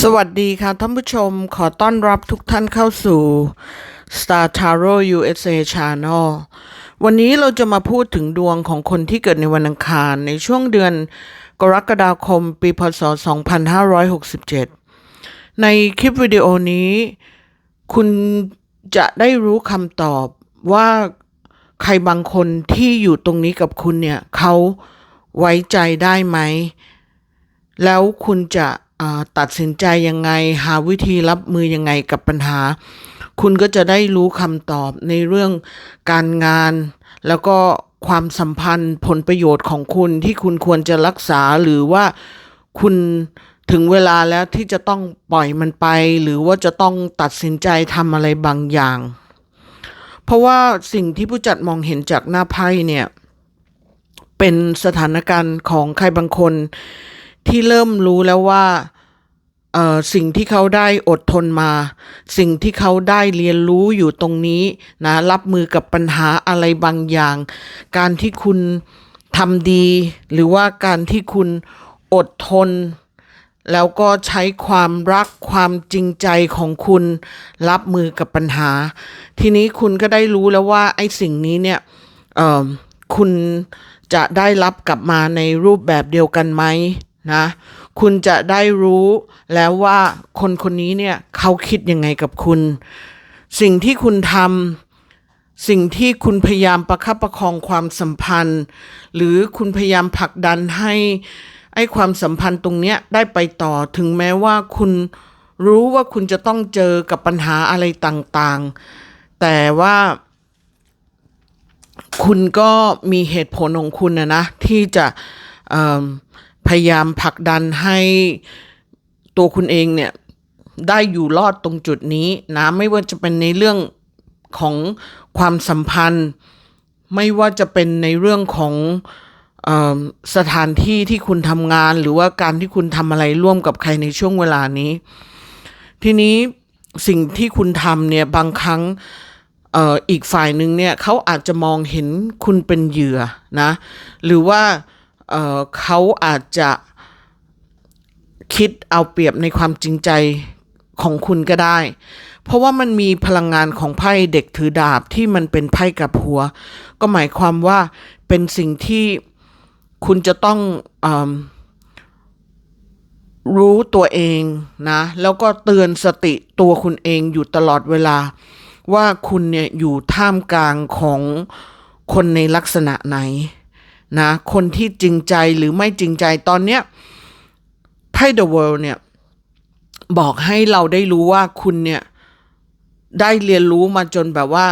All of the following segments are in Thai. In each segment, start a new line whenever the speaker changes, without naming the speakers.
สวัสดีค่ะท่านผู้ชมขอต้อนรับทุกท่านเข้าสู่ Star Tarot USA Channel วันนี้เราจะมาพูดถึงดวงของคนที่เกิดในวันอังคาร ในช่วงเดือนกรกฎาคมปีพศ 2567 ในคลิปวิดีโอนี้ คุณจะได้รู้คำตอบว่าใครบางคนที่อยู่ตรงนี้กับคุณเนี่ยเขาไว้ใจได้ไหม แล้วคุณจะ ตัดสินใจยังไง หาวิธีรับมือยังไงกับปัญหา คุณก็จะได้รู้คำตอบในเรื่องการงาน แล้วก็ความสัมพันธ์ผลประโยชน์ของคุณที่คุณควรจะรักษาหรือว่าคุณถึงเวลาแล้วที่จะต้องปล่อยมันไป หรือว่าจะต้องตัดสินใจทำอะไรบางอย่าง เพราะว่าสิ่งที่ผู้จัดมองเห็นจากหน้าไพ่เนี่ย เป็นสถานการณ์ของใครบางคน ที่เริ่มรู้แล้วว่าสิ่งที่เขาได้อดทนมา สิ่งที่เขาได้เรียนรู้อยู่ตรงนี้นะรับมือกับปัญหาอะไรบางอย่าง การที่คุณทำดี หรือว่าการที่คุณอดทน แล้วก็ใช้ความรักความจริงใจของคุณ รับมือกับปัญหา ทีนี้คุณก็ได้รู้แล้วว่าไอ้สิ่งนี้เนี่ยคุณจะได้รับกลับมาในรูปแบบเดียวกันไหม นะคุณจะได้รู้แล้วว่าคนคนนี้เนี่ยเขาคิดยังไงกับคุณ สิ่งที่คุณทำสิ่งที่คุณพยายามประคับประคองความสัมพันธ์ หรือคุณพยายามผลักดันให้ไอ้ความสัมพันธ์ตรงเนี้ยได้ไปต่อถึงแม้ว่าคุณรู้ว่าคุณจะต้องเจอกับปัญหาอะไรต่างๆ แต่ว่าคุณก็มีเหตุผลของคุณนะนะที่จะเอิ่ม พยายามผลักดันให้ตัวคุณเองเนี่ยได้อยู่รอดตรงจุดนี้นะไม่ว่าจะเป็นในเรื่องของความสัมพันธ์ ไม่ว่าจะเป็นในเรื่องของออสถานที่ที่คุณทำงาน หรือว่าการที่คุณทำอะไรร่วมกับใครในช่วงเวลานี้ ทีนี้สิ่งที่คุณทำเนี่ยบางครั้งออีกฝ่ายหนึ่งเนี่ยเขาอาจจะมองเห็นคุณเป็นเหยื่อนะ หรือว่า เเขาอาจจะคิดเอาเปรียบในความจริงใจของคุณก็ได้ เพราะว่ามันมีพลังงานของไพ่เด็กถือดาบที่มันเป็นไพ่กับหัว ก็หมายความว่าเป็นสิ่งที่คุณจะต้องอรู้ตัวเองนะ แล้วก็เตือนสติตัวคุณเองอยู่ตลอดเวลา ว่าคุณเนี่ยอยู่ท่ามกลางของคนในลักษณะไหน นะคนที่จริงใจหรือไม่จริงใจตอนเนี้ยไพ่ The World เนี่ย บอกให้เราได้รู้ว่าคุณเนี่ย ได้เรียนรู้มาจนแบบว่า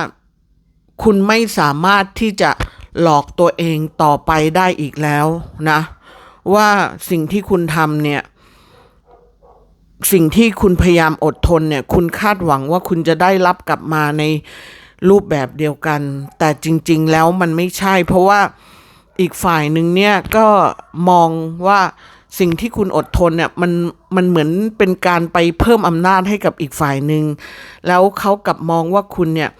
คุณไม่สามารถที่จะหลอกตัวเองต่อไปได้อีกแล้วนะ ว่าสิ่งที่คุณทำเนี่ย สิ่งที่คุณพยายามอดทนเนี่ย คุณคาดหวังว่าคุณจะได้รับกลับมาในรูปแบบเดียวกัน แต่จริง ๆ แล้วมันไม่ใช่ เพราะว่า อีกฝ่ายหนึ่งเนี่ยก็มองว่าสิ่งที่คุณอดทนเนี่ยมันมันเหมือนเป็นการไปเพิ่มอำนาจให้กับอีกฝ่ายหนึ่งแล้วเขากลับมองว่าคุณเนี่ย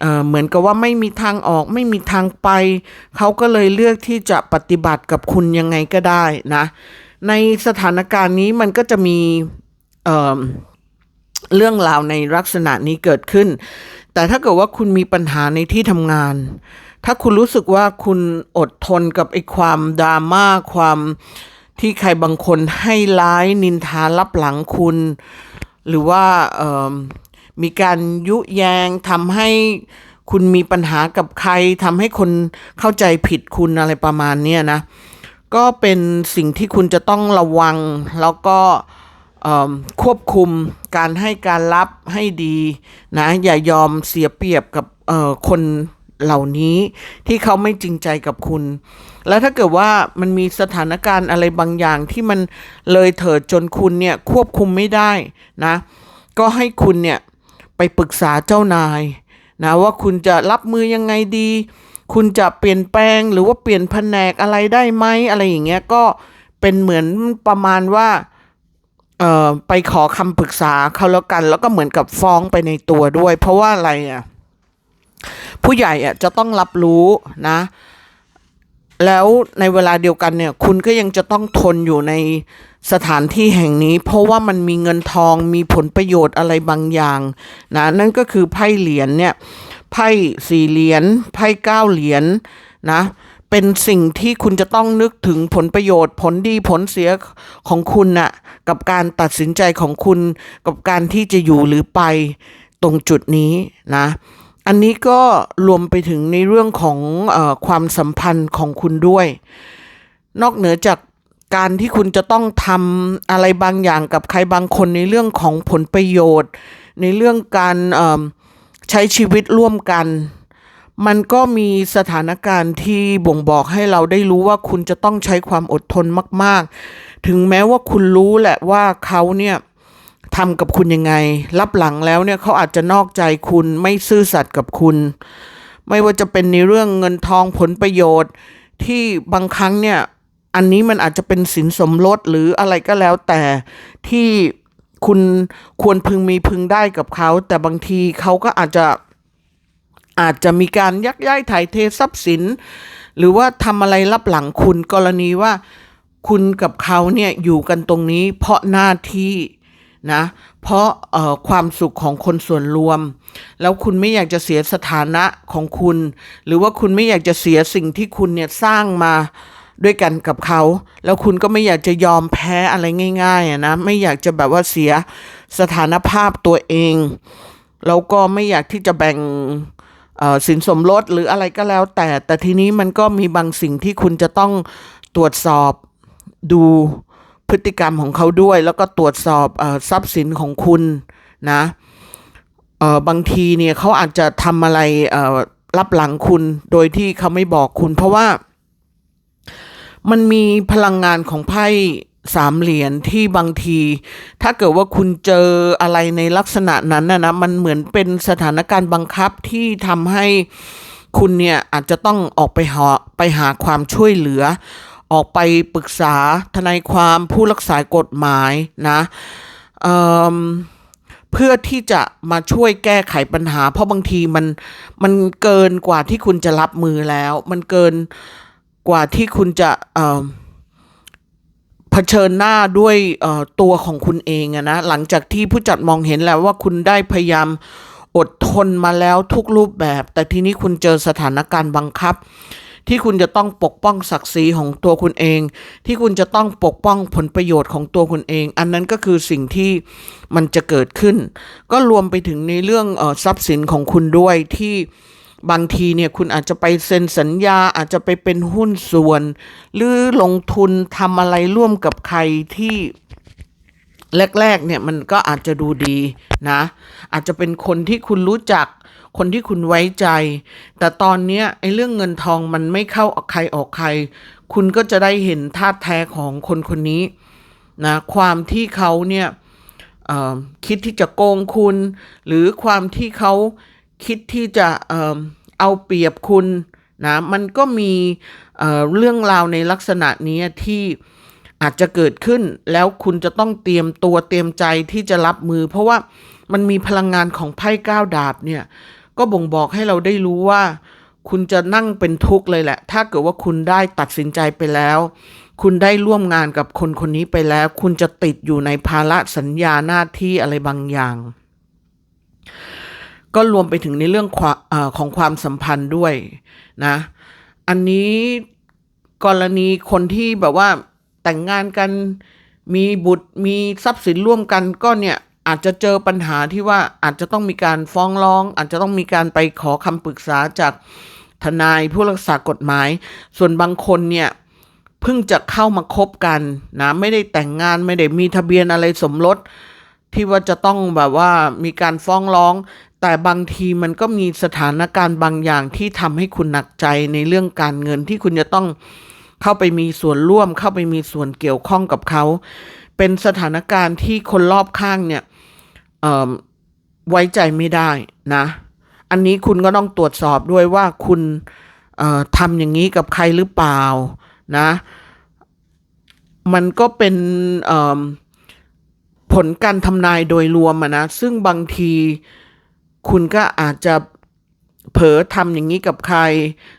เเหมือนกับว่าไม่มีทางออกไม่มีทางไป เขาก็เลยเลือกที่จะปฏิบัติกับคุณยังไงก็ได้นะในสถานการณ์นี้มันก็จะมีเเรื่องราวในลักษณะนี้เกิดขึ้น แต่ถ้าเกิดว่าคุณมีปัญหาในที่ทำงาน ถ้าคุณรู้สึกว่าคุณอดทนกับไอ้ความดราม่าความที่ใครบางคนให้ร้ายนินทารับหลังคุณ หรือว่ามมีการยุแยงทำให้คุณมีปัญหากับใครทำให้คนเข้าใจผิดคุณอะไรประมาณเนี้นะ ก็เป็นสิ่งที่คุณจะต้องระวัง แล้วก็ควบคุมการให้การรับให้ดีนะ อย่ายอมเสียเปรียบกับคน เหล่านี้ที่เขาไม่จริงใจกับคุณ แล้วถ้าเกิดว่ามันมีสถานการณ์อะไรบางอย่างที่มันเลยเถิดจนคุณเนี่ยควบคุมไม่ได้นะ ก็ให้คุณเนี่ยไปปรึกษาเจ้านายนะว่าคุณจะรับมือยังไงดี คุณจะเปลี่ยนแปลงหรือว่าเปลี่ยนแผนกอะไรได้ไหมอะไรอย่างเงี้ยก็เป็นเหมือนประมาณว่าเอ่อไปขอคำปรึกษาเขาแล้วกัน แล้วก็เหมือนกับฟ้องไปในตัวด้วย เพราะว่าอะไรอะ ผู้ใหญ่อะจะต้องรับรู้นะ แล้วในเวลาเดียวกันเนี่ย คุณก็ยังจะต้องทนอยู่ในสถานที่แห่งนี้ เพราะว่ามันมีเงินทองมีผลประโยชน์อะไรบางอย่างนะนั่นก็คือไพ่เหรียญเนี่ยไพ่สี่เหรียญไพ่เก้าเหรียญนะเป็นสิ่งที่คุณจะต้องนึกถึงผลประโยชน์ ผลดีผลเสียของคุณน่ะกับการตัดสินใจของคุณกับการที่จะอยู่หรือไปตรงจุดนี้นะ อันนี้ก็รวมไปถึงในเรื่องของอความสัมพันธ์ของคุณด้วย นอกเหนือจากการที่คุณจะต้องทำอะไรบางอย่างกับใครบางคนในเรื่องของผลประโยชน์ ในเรื่องการใช้ชีวิตร่วมกัน มันก็มีสถานการณ์ที่บ่งบอกให้เราได้รู้ว่าคุณจะต้องใช้ความอดทนมาก ๆ ถึงแม้ว่าคุณรู้แหละว่าเขาเนี่ย ทำกับคุณยังไง รับหลังแล้วเนี่ยเขาอาจจะนอกใจคุณไม่ซื่อสัตย์กับคุณ ไม่ว่าจะเป็นในเรื่องเงินทองผลประโยชน์ ที่บางครั้งเนี่ย อันนี้มันอาจจะเป็นสินสมรสหรืออะไรก็แล้วแต่ที่คุณควรพึงมีพึงได้กับเขา แต่บางทีเขาก็อาจจะอาจจะมีการยักย้ายถ่ายเททรัพย์สิน หรือว่าทำอะไรรับหลังคุณกรณีว่า คุณกับเขาเนี่ยอยู่กันตรงนี้เพราะหน้าที่ นะเพราะความสุขของคนส่วนรวม แล้วคุณไม่อยากจะเสียสถานะของคุณ หรือว่าคุณไม่อยากจะเสียสิ่งที่คุณเนี่ยสร้างมาด้วยกันกับเขา แล้วคุณก็ไม่อยากจะยอมแพ้อะไรง่ายๆนะไม่อยากจะแบบว่าเสียสถานภาพตัวเอง แล้วก็ไม่อยากที่จะแบ่งสินสมรสหรืออะไรก็แล้วแต่ แต่ทีนี้มันก็มีบางสิ่งที่คุณจะต้องตรวจสอบดู พฤติกรรมของเขาด้วย แล้วก็ตรวจสอบอทรัพย์สินของคุณนะบางทีเนี่ยเขาอาจจะทำอะไรรับหลังคุณโดยที่เขาไม่บอกคุณ เพราะว่า มันมีพลังงานของไพ่สามเหรียญที่บางที ถ้าเกิดว่าคุณเจออะไรในลักษณะนั้นนะนะมันเหมือนเป็นสถานการณ์บังคับที่ทำให้คุณเนี่ยอาจจะต้องออกไปหาไปหาความช่วยเหลือ ออกไปปรึกษาทนายความผู้รักษากฎหมายนะเเพื่อที่จะมาช่วยแก้ไขปัญหา เพราะบางทีมันมันเกินกว่าที่คุณจะรับมือแล้ว มันเกินกว่าที่คุณจะเเผชิญหน้าด้วยตัวของคุณเองนะหลังจากที่ผู้จัดมองเห็นแล้วว่าคุณได้พยายามอดทนมาแล้วทุกรูปแบบ แต่ทีนี้คุณเจอสถานการณ์บังคับ ที่คุณจะต้องปกป้องศักดิ์ศรีของตัวคุณเอง ที่คุณจะต้องปกป้องผลประโยชน์ของตัวคุณเอง อันนั้นก็คือสิ่งที่มันจะเกิดขึ้น ก็รวมไปถึงในเรื่องออทรัพย์สินของคุณด้วยที่บางทีเนี่ยคุณอาจจะไปเซ็นสัญญาอาจจะไปเป็นหุ้นส่วน หรือลงทุนทำอะไรร่วมกับใครที่แรกๆเนี่ยมันก็อาจจะดูดีนะ อาจจะเป็นคนที่คุณรู้จัก คนที่คุณไว้ใจ แต่ตอนเนี้ยไอ้เรื่องเงินทองมันไม่เข้าออกใครออกใคร คุณก็จะได้เห็นท่าแท้ของคนคนนี้นะความที่เขาเนี่ยคิดที่จะโกงคุณ หรือความที่เขาคิดที่จะเอาเปรียบคุณนะมันก็มีเเรื่องราวในลักษณะนี้ที่อาจจะเกิดขึ้นแล้วคุณจะต้องเตรียมตัวเตรียมใจที่จะรับมือ เพราะว่ามันมีพลังงานของไพ่ก้าวดาบเนี่ย ก็บ่งบอกให้เราได้รู้ว่า คุณจะนั่งเป็นทุกข์เลยแหละ ถ้าเกิดว่าคุณได้ตัดสินใจไปแล้ว คุณได้ร่วมงานกับคนคนนี้ไปแล้ว คุณจะติดอยู่ในภาระสัญญาหน้าที่อะไรบางอย่าง ก็รวมไปถึงในเรื่องอของความสัมพันธ์ด้วยนะ อันนี้กรณีคนที่แบบว่าแต่งงานกันมีบุตรมีทรัพย์สินร่วมกันก็เนี่ย อาจจะเจอปัญหาที่ว่าอาจจะต้องมีการฟ้องร้อง อาจจะต้องมีการไปขอคำปรึกษาจากทนายผู้รักษากฎหมาย ส่วนบางคนเนี่ยเพิ่งจะเข้ามาคบกันนะไม่ได้แต่งงานไม่ได้มีทะเบียนอะไรสมรสที่ว่าจะต้องแบบว่ามีการฟ้องร้อง แต่บางทีมันก็มีสถานการณ์บางอย่างที่ทำให้คุณหนักใจในเรื่องการเงินที่คุณจะต้องเข้าไปมีส่วนร่วม เข้าไปมีส่วนเกี่ยวข้องกับเขา เป็นสถานการณ์ที่คนรอบข้างเนี่ย ไว้ใจไม่ได้นะ อันนี้คุณก็ต้องตรวจสอบด้วยว่าคุณทำอย่างนี้กับใครหรือเปล่านะ มันก็เป็นผลการทำนายโดยรวมนะ ซึ่งบางทีคุณก็อาจจะเผลอทำอย่างนี้กับใคร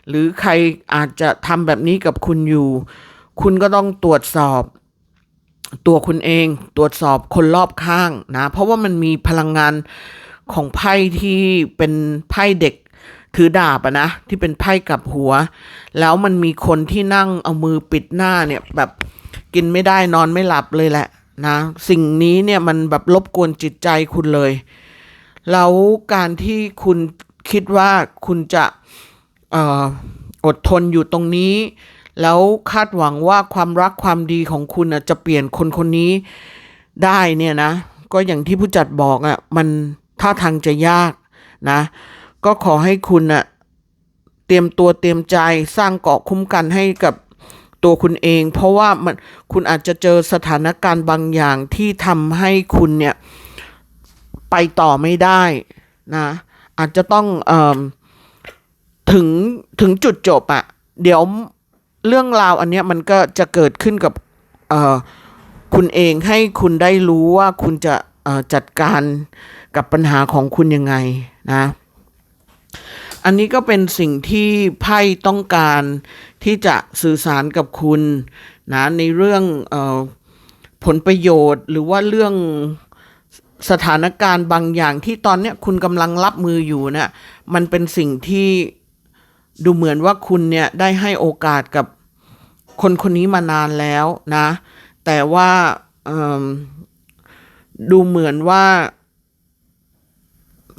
หรือใครอาจจะทำแบบนี้กับคุณอยู่ คุณก็ต้องตรวจสอบ ตัวคุณเองตรวจสอบคนรอบข้างนะ เพราะว่ามันมีพลังงานของไพ่ที่เป็นไพ่เด็กถือดาบอะนะ ที่เป็นไพ่กับหัว แล้วมันมีคนที่นั่งเอามือปิดหน้าเนี่ยแบบกินไม่ได้นอนไม่หลับเลยแหละนะสิ่งนี้เนี่ยมันแบบรบกวนจิตใจคุณเลย แล้วการที่คุณคิดว่าคุณจะอออดทนอยู่ตรงนี้ แล้วคาดหวังว่าความรักความดีของคุณจะเปลี่ยนคนคนนี้ได้เนี่ยนะ ก็อย่างที่ผู้จัดบอกอะ่ะมันท่าทางจะยากนะ ก็ขอให้คุณน่ะเตรียมตัวเตรียมใจสร้างเกาะคุ้มกันให้กับตัวคุณเอง เพราะว่ามันคุณอาจจะเจอสถานการณ์บางอย่างที่ทำให้คุณเนี่ยไปต่อไม่ได้นะอาจจะต้องออถึงถึงจุดจบอะเดี๋ยว เรื่องราวอันเนี้ยมันก็จะเกิดขึ้นกับคุณเองให้คุณได้รู้ว่าคุณจะจัดการกับปัญหาของคุณยังไงนะ อันนี้ก็เป็นสิ่งที่ไพ่ต้องการที่จะสื่อสารกับคุณนะในเรื่องออผลประโยชน์หรือว่าเรื่องสถานการณ์บางอย่างที่ตอนเนี้ยคุณกำลังรับมืออยู่เนี่ยมันเป็นสิ่งที่ ดูเหมือนว่าคุณเนี่ยได้ให้โอกาสกับคนคนนี้มานานแล้วนะ แต่ว่าดูเหมือนว่า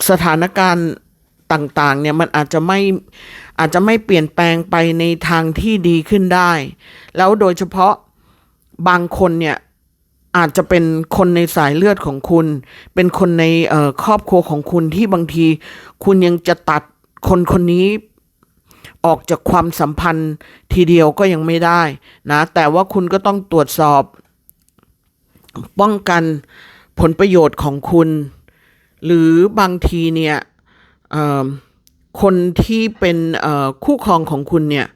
สถานการณ์ต่างๆ เนี่ยมันอาจจะไม่อาจจะไม่เปลี่ยนแปลงไปในทางที่ดีขึ้นได้ แล้วโดยเฉพาะบางคนเนี่ยอาจจะเป็นคนในสายเลือดของคุณ เป็นคนในเอ่อครอบครัวของคุณที่บางที คุณยังจะตัดคนคนนี้ ออกจากความสัมพันธ์ทีเดียวก็ยังไม่ได้นะ แต่ว่าคุณก็ต้องตรวจสอบ ป้องกันผลประโยชน์ของคุณ หรือบางทีเนี่ยคนที่เป็นคู่ครองของคุณเนี่ย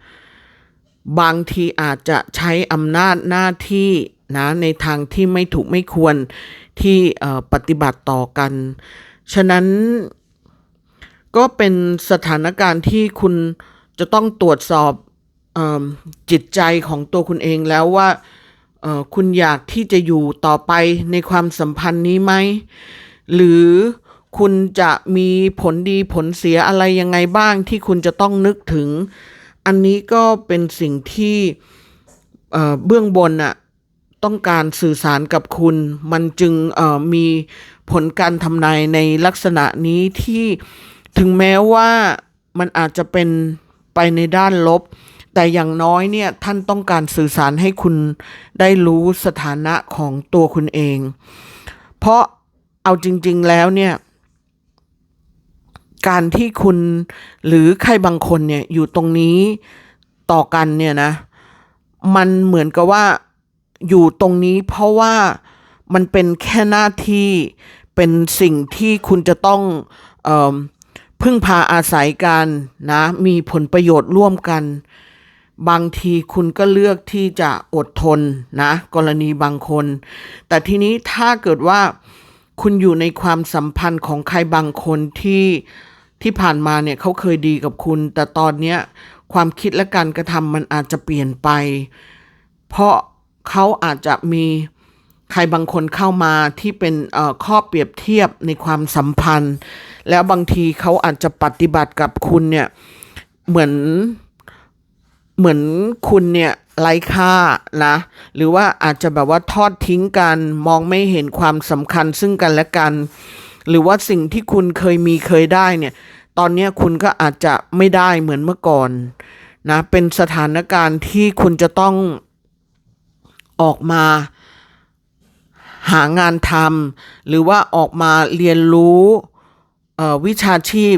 บางทีอาจจะใช้อำนาจหน้าที่นะในทางที่ไม่ถูกไม่ควรที่ปฏิบัติต่อกัน ฉะนั้นก็เป็นสถานการณ์ที่คุณ จะต้องตรวจสอบอจิตใจของตัวคุณเองแล้วว่าคุณอยากที่จะอยู่ต่อไปในความสัมพันธ์นี้ไหม หรือคุณจะมีผลดีผลเสียอะไรยังไงบ้างที่คุณจะต้องนึกถึง อันนี้ก็เป็นสิ่งที่เบื้องบนอะต้องการสื่อสารกับคุณ มันจึงมีผลการทำนายในลักษณะนี้ที่ถึงแม้ว่ามันอาจจะเป็น ไปในด้านลบ แต่อย่างน้อยเนี่ยท่านต้องการสื่อสารให้คุณได้รู้สถานะของตัวคุณเอง เพราะเอาจริง ๆแล้วเนี่ยการที่คุณหรือใครบางคนเนี่ยอยู่ตรงนี้ต่อกันเนี่ยนะ มันเหมือนกับว่าอยู่ตรงนี้เพราะว่ามันเป็นแค่หน้าที่เป็นสิ่งที่คุณจะต้องอ พึ่งพาอาศัยกันนะ มีผลประโยชน์ร่วมกัน บางทีคุณก็เลือกที่จะอดทนนะ กรณีบางคน แต่ทีนี้ถ้าเกิดว่าคุณอยู่ในความสัมพันธ์ของใครบางคนที่ที่ผ่านมาเนี่ยเขาเคยดีกับคุณ แต่ตอนเนี้ยความคิดและการกระทำมันอาจจะเปลี่ยนไป เพราะเขาอาจจะมีใครบางคนเข้ามาที่เป็นเอ่อข้อเปรียบเทียบในความสัมพันธ์ แล้วบางทีเขาอาจจะปฏิบัติกับคุณเนี่ยเหมือนเหมือนคุณเนี่ยไร้ค่านะ หรือว่าอาจจะแบบว่าทอดทิ้งกันมองไม่เห็นความสำคัญซึ่งกันและกัน หรือว่าสิ่งที่คุณเคยมีเคยได้เนี่ย ตอนนี้คุณก็อาจจะไม่ได้เหมือนเมื่อก่อนนะเป็นสถานการณ์ที่คุณจะต้องออกมาหางานทำหรือว่าออกมาเรียนรู้ วิชาชีพ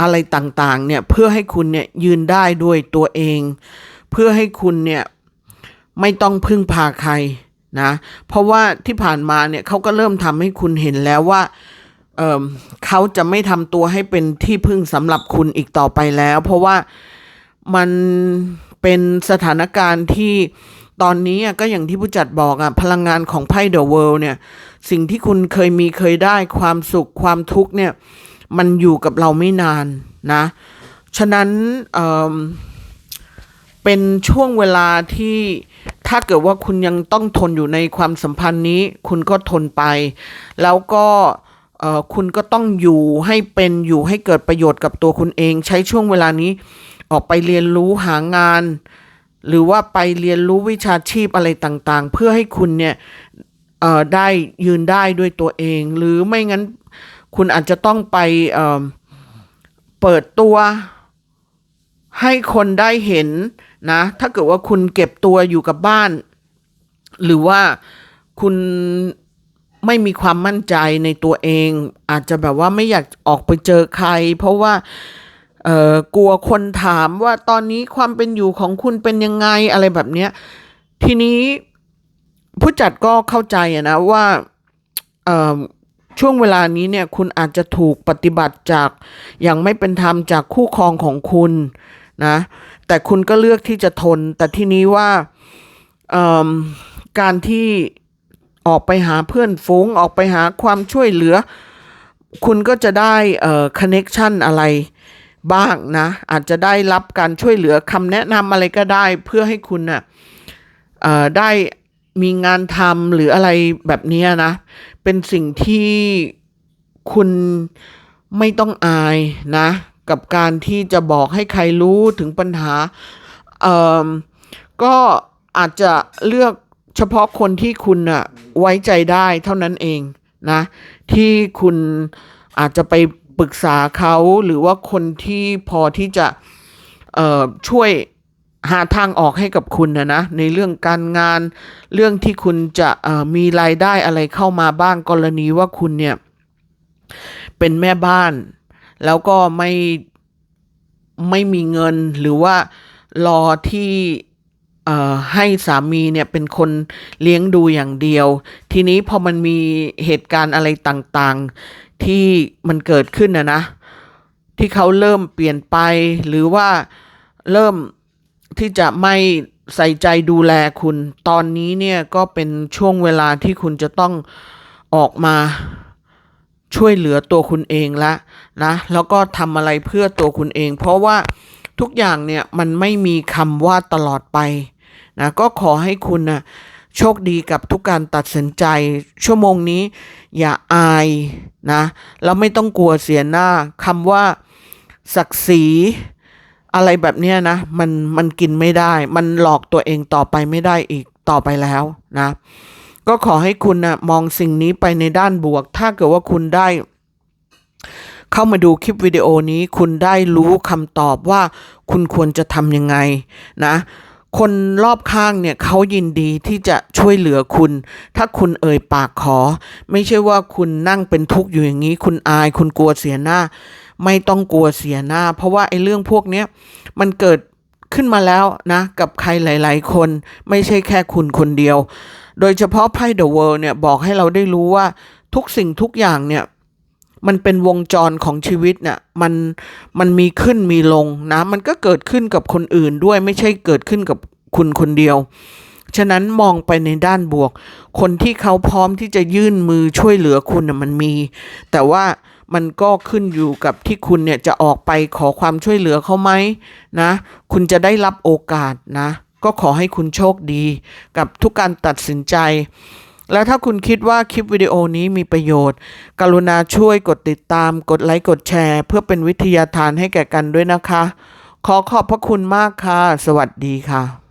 อะไรต่างๆเนี่ยเพื่อให้คุณเนี่ยยืนได้ด้วยตัวเอง เพื่อให้คุณเนี่ยไม่ต้องพึ่งพาใครนะเพราะว่าที่ผ่านมาเนี่ยเขาก็เริ่มทำให้คุณเห็นแล้วว่าเเขาจะไม่ทำตัวให้เป็นที่พึ่งสำหรับคุณอีกต่อไปแล้ว เพราะว่ามันเป็นสถานการณ์ที่ตอนนี้ก็อย่างที่ผู้จัดบอกอะพลังงานของไพ่เดอะเวิลด์เนี่ย สิ่งที่คุณเคยมีเคยได้ความสุขความทุกข์เนี่ย มันอยู่กับเราไม่นานนะ ฉะนั้นเเป็นช่วงเวลาที่ถ้าเกิดว่าคุณยังต้องทนอยู่ในความสัมพันธ์นี้ คุณก็ทนไป แล้วก็คุณก็ต้องอยู่ให้เป็นอยู่ให้เกิดประโยชน์กับตัวคุณเอง ใช้ช่วงเวลานี้ออกไปเรียนรู้หางาน หรือว่าไปเรียนรู้วิชาชีพอะไรต่างๆ เพื่อให้คุณเนี่ย ได้ยืนได้ด้วยตัวเอง หรือไม่งั้นคุณอาจจะต้องไปเเปิดตัวให้คนได้เห็นนะ ถ้าเกิดว่าคุณเก็บตัวอยู่กับบ้าน หรือว่าคุณไม่มีความมั่นใจในตัวเอง อาจจะแบบว่าไม่อยากออกไปเจอใคร เพราะว่าเออกลัวคนถามว่าตอนนี้ความเป็นอยู่ของคุณเป็นยังไงอะไรแบบเนี้ยทีนี้ ผู้จัดก็เข้าใจอะนะว่าช่วงเวลานี้เนี่ยคุณอาจจะถูกปฏิบัติจากอย่างไม่เป็นธรรมจากคู่ครองของคุณนะแต่คุณก็เลือกที่จะทน แต่ที่นี้ว่าการที่ออกไปหาเพื่อนฝูงออกไปหาความช่วยเหลือ คุณก็จะได้คอนเน็ชันอะไรบ้างนะ อาจจะได้รับการช่วยเหลือคำแนะนำอะไรก็ได้ เพื่อให้คุณน่ะเอ่อได้ มีงานทำหรืออะไรแบบนี้นะ เป็นสิ่งที่คุณไม่ต้องอายนะ กับการที่จะบอกให้ใครรู้ถึงปัญหาเอ่อก็อาจจะเลือกเฉพาะคนที่คุณน่ะไว้ใจได้เท่านั้นเองนะ ที่คุณอาจจะไปปรึกษาเขาหรือว่าคนที่พอที่จะเอ่อช่วย หาทางออกให้กับคุณนะนะในเรื่องการงาน เรื่องที่คุณจะมีรายได้อะไรเข้ามาบ้างกรณีว่าคุณเนี่ยเป็นแม่บ้าน แล้วก็ไม่ไม่มีเงินหรือว่ารอที่ให้สามีเนี่ยเป็นคนเลี้ยงดูอย่างเดียว ทีนี้พอมันมีเหตุการณ์อะไรต่างๆที่มันเกิดขึ้นนะนะ ที่เขาเริ่มเปลี่ยนไปหรือว่าเริ่ม ที่จะไม่ใส่ใจดูแลคุณ ตอนนี้เนี่ยก็เป็นช่วงเวลาที่คุณจะต้องออกมาช่วยเหลือตัวคุณเองละนะ แล้วก็ทำอะไรเพื่อตัวคุณเอง เพราะว่าทุกอย่างเนี่ยมันไม่มีคำว่าตลอดไปนะก็ขอให้คุณนะโชคดีกับทุกการตัดสินใจ ชั่วโมงนี้อย่าอายนะแล้วไม่ต้องกลัวเสียหน้าคำว่าศักดิ์ศรี อะไรแบบเนี้ยนะ มันมันกินไม่ได้ มันหลอกตัวเองต่อไปไม่ได้อีกต่อไปแล้วนะ ก็ขอให้คุณนะมองสิ่งนี้ไปในด้านบวก ถ้าเกิดว่าคุณได้ เข้ามาดูคลิปวิดีโอนี้ คุณได้รู้คำตอบว่า คุณควรจะทำยังไงนะคนรอบข้างเนี่ยเขายินดีที่จะช่วยเหลือคุณ ถ้าคุณเอ่ยปากขอ ไม่ใช่ว่าคุณนั่งเป็นทุกข์อยู่อย่างนี้ คุณอายคุณกลัวเสียหน้า ไม่ต้องกลัวเสียหน้า เพราะว่าไอ้เรื่องพวกเนี้ยมันเกิดขึ้นมาแล้วนะ กับใครหลาย ๆ คนไม่ใช่แค่คุณคนเดียว โดยเฉพาะไพ่ The World เนี่ยบอกให้เราได้รู้ว่าทุกสิ่งทุกอย่างเนี่ยมันเป็นวงจรของชีวิตเนี่ยมันมันมีขึ้นมีลงนะ มันก็เกิดขึ้นกับคนอื่นด้วยไม่ใช่เกิดขึ้นกับคุณคนเดียว ฉะนั้นมองไปในด้านบวก คนที่เขาพร้อมที่จะยื่นมือช่วยเหลือคุณน่ะมันมี แต่ว่า มันก็ขึ้นอยู่กับที่คุณเนี่ยจะออกไปขอความช่วยเหลือเขาไหมนะ คุณจะได้รับโอกาสนะ ก็ขอให้คุณโชคดี กับทุกการตัดสินใจ แล้วถ้าคุณคิดว่าคลิปวิดีโอนี้มีประโยชน์ กรุณาช่วยกดติดตาม กดไลค์ กดแชร์ เพื่อเป็นวิทยาทานให้แก่กันด้วยนะคะ ขอขอบพระคุณมากค่ะ สวัสดีค่ะ